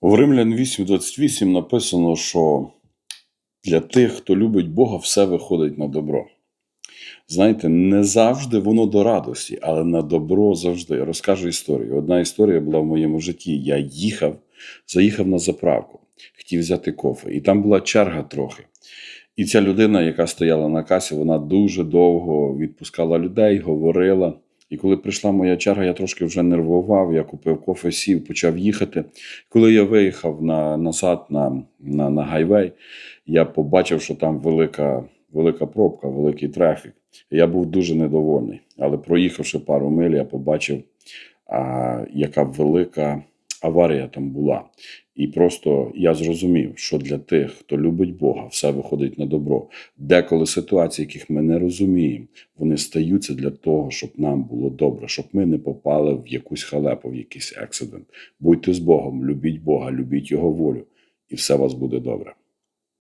В Римлян 8.28 написано, що для тих, хто любить Бога, все виходить на добро. Знаєте, не завжди воно до радості, але на добро завжди. Розкажу історію. Одна історія була в моєму житті. Я їхав, заїхав на заправку, хотів взяти кофе, і там була черга трохи. І ця людина, яка стояла на касі, вона дуже довго відпускала людей, говорила. І коли прийшла моя черга, я трошки вже нервував. Я купив кофе, сів, почав їхати. Коли я виїхав на, назад на, на, на гайвей, я побачив, що там велика, велика пробка, великий трафік. Я був дуже недовольний. Але проїхавши пару миль, я побачив, а, яка велика аварія там була. І просто я зрозумів, що для тих, хто любить Бога, все виходить на добро. Деколи ситуації, яких ми не розуміємо, вони стаються для того, щоб нам було добре, щоб ми не попали в якусь халепу, в якийсь ексидент. Будьте з Богом, любіть Бога, любіть Його волю, і все у вас буде добре.